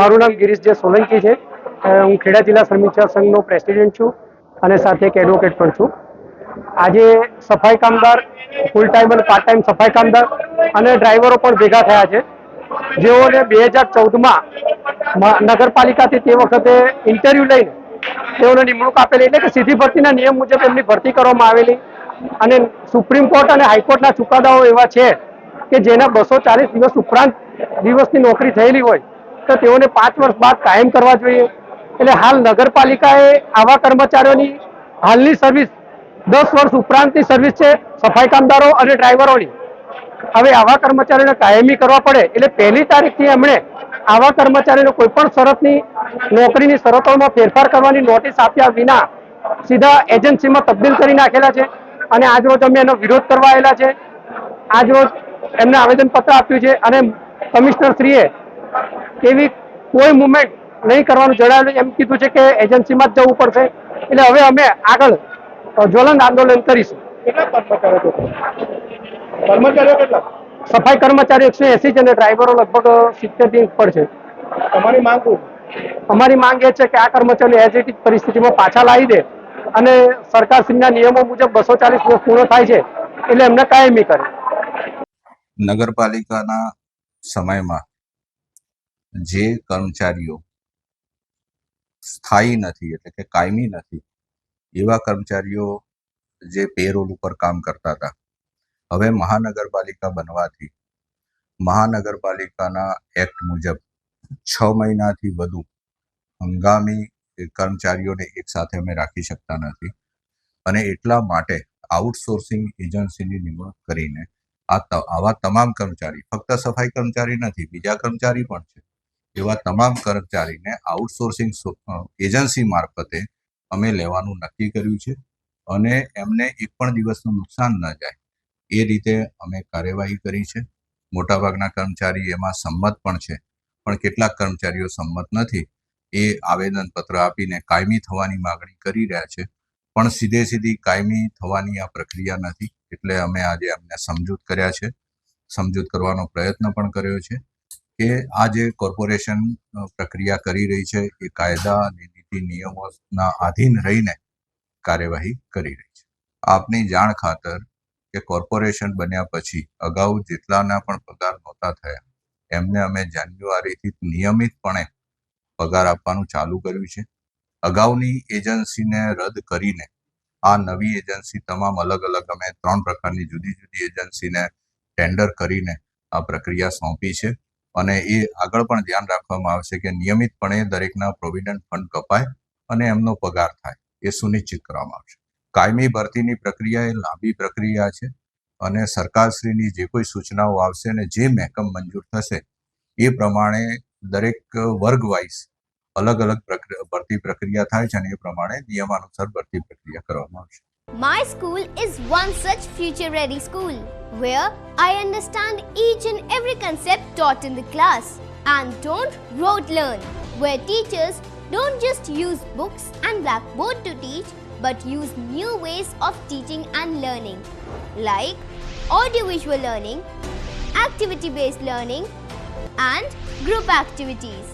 મારું નામ ગિરીશ જે સોલંકી છે. હું ખેડા જિલ્લા શ્રમિક સંઘનો પ્રેસિડેન્ટ છું અને સાથે એક એડવોકેટ પણ છું. આજે સફાઈ કામદાર ફૂલ ટાઈમ અને પાર્ટ ટાઈમ સફાઈ કામદાર અને ડ્રાઈવરો પણ ભેગા થયા છે. જેઓને બે હજાર ચૌદમાં નગરપાલિકાથી તે વખતે ઇન્ટરવ્યુ લઈને તેઓને નિમણૂક આપેલી એટલે કે સીધી ભરતીના નિયમ મુજબ એમની ભરતી કરવામાં આવેલી. અને સુપ્રીમ કોર્ટ અને હાઈકોર્ટના ચુકાદાઓ એવા છે કે જેના બસો ચાલીસ દિવસ ઉપરાંત દિવસની નોકરી થયેલી હોય તો તેઓને પાંચ વર્ષ બાદ કાયમ કરવા જોઈએ. એટલે હાલ નગરપાલિકાએ આવા કર્મચારીઓની હાલની સર્વિસ, દસ વર્ષ ઉપરાંતની સર્વિસ છે સફાઈ કામદારો અને ડ્રાઈવરોની. હવે આવા કર્મચારીઓને કાયમી કરવા પડે. એટલે પહેલી તારીખથી એમણે આવા કર્મચારીઓને કોઈ પણ શરતની, નોકરીની શરતોમાં ફેરફાર કરવાની નોટિસ આપ્યા વિના સીધા એજન્સીમાં તબદીલ કરી નાખેલા છે અને આજરોજ અમે એનો વિરોધ કરવા આવેલા છે. આજરોજ એમને આવેદનપત્ર આપ્યું છે અને કમિશનર શ્રીએ એવી કોઈ મુવમેન્ટ નહીં કરવાનું જણાવ્યું એમ કીધું છે કે એજન્સીમાં જ જવું પડશે. એટલે હવે અમે આગળ જ્વલંત આંદોલન કરીશું. કેટલા કર્મચારીઓ છે? કર્મચારીઓ કેટલા? સફાઈ કર્મચારી એકસો એસી છે અને ડ્રાઈવરો લગભગ સિત્તેરથી ઉપર છે. તમારી માંગ અમારી માંગ એ છે કે આ કર્મચારીઓ એઝ ઇટ પરિસ્થિતિમાં પાછા લાવી દે અને સરકારશ્રીના નિયમો મુજબ બસો ચાલીસ દિવસ પૂર્ણ થાય છે. એટલે એમને કાયમી કરે. નગરપાલિકાના સમયમાં જે કર્મચારીઓ સ્થાયી નથી, એટલે કે કાયમી નથી, એવા કર્મચારીઓ જે પેરોલ ઉપર કામ કરતા હતા. હવે મહાનગરપાલિકા બનવાથી, મહાનગરપાલિકાના એક્ટ મુજબ છ મહિનાથી વધુ હંગામી કર્મચારીઓને એક સાથે અમે રાખી શકતા નથી. અને એટલા માટે આઉટસોર્સિંગ એજન્સીની નિમણૂક કરીને આ આવા તમામ કર્મચારી, ફક્ત સફાઈ કર્મચારી નથી, બીજા કર્મચારી પણ છે. એવા તમામ કર્મચારીને આઉટસોર્સિંગ એજન્સી મારફતે અમે લેવાનું નક્કી કર્યું છે અને એમને એક પણ દિવસનું નુકસાન ન જાય. એ રીતે અમે કાર્યવાહી કરી છે. મોટાભાગના કર્મચારી એમાં સંમત પણ છે, પણ કેટલાક કર્મચારીઓ સંમત નથી. એ આવેદનપત્ર આપીને કાયમી થવાની માગણી કરી રહ્યા છે, પણ સીધે સીધી કાયમી થવાની આ પ્રક્રિયા નથી. એટલે અમે આજે એમને સમજૂત કર્યા છે. સમજૂત કરવાનો પ્રયત્ન પણ કર્યો છે કે આ જે કોર્પોરેશન પ્રક્રિયા કરી રહી છે એ કાયદા અને નીતિ નિયમોના આધીન રહીને કાર્યવાહી કરી રહી છે. આપની જાણ ખાતર કે કોર્પોરેશન બન્યા પછી અગાઉ જેટલાના પણ પગાર નહોતા થયા, એમને અમે જાન્યુઆરીથી નિયમિતપણે પગાર આપવાનું ચાલુ કર્યું છે. અગાઉની એજન્સીને રદ કરીને આ નવી એજન્સી તમામ અલગ અલગ, અમે ત્રણ પ્રકારની જુદી જુદી એજન્સીને ટેન્ડર કરીને આ પ્રક્રિયા સોંપી છે. અને એ આગળ પણ ધ્યાન રાખવામાં આવશે કે નિયમિતપણે દરેકના પ્રોવિડન્ટ ફંડ કપાય અને એમનો પગાર થાય, એ સુનિશ્ચિત કરવામાં આવશે. કાયમી ભરતીની પ્રક્રિયા એ લાંબી પ્રક્રિયા છે અને સરકારશ્રીની જે કોઈ સૂચનાઓ આવશે અને જે મહેકમ મંજૂર થશે, એ પ્રમાણે દરેક વર્ગ વાઇઝ અલગ અલગ પ્રક્રિયા ભરતી પ્રક્રિયા થાય છે અને એ પ્રમાણે નિયમાનુસાર ભરતી પ્રક્રિયા કરવામાં આવશે My school is one such future ready school where I understand each and every concept taught in the class and don't rote learn, where teachers don't just use books and blackboard to teach but use new ways of teaching and learning like audiovisual learning, activity based learning, and group activities,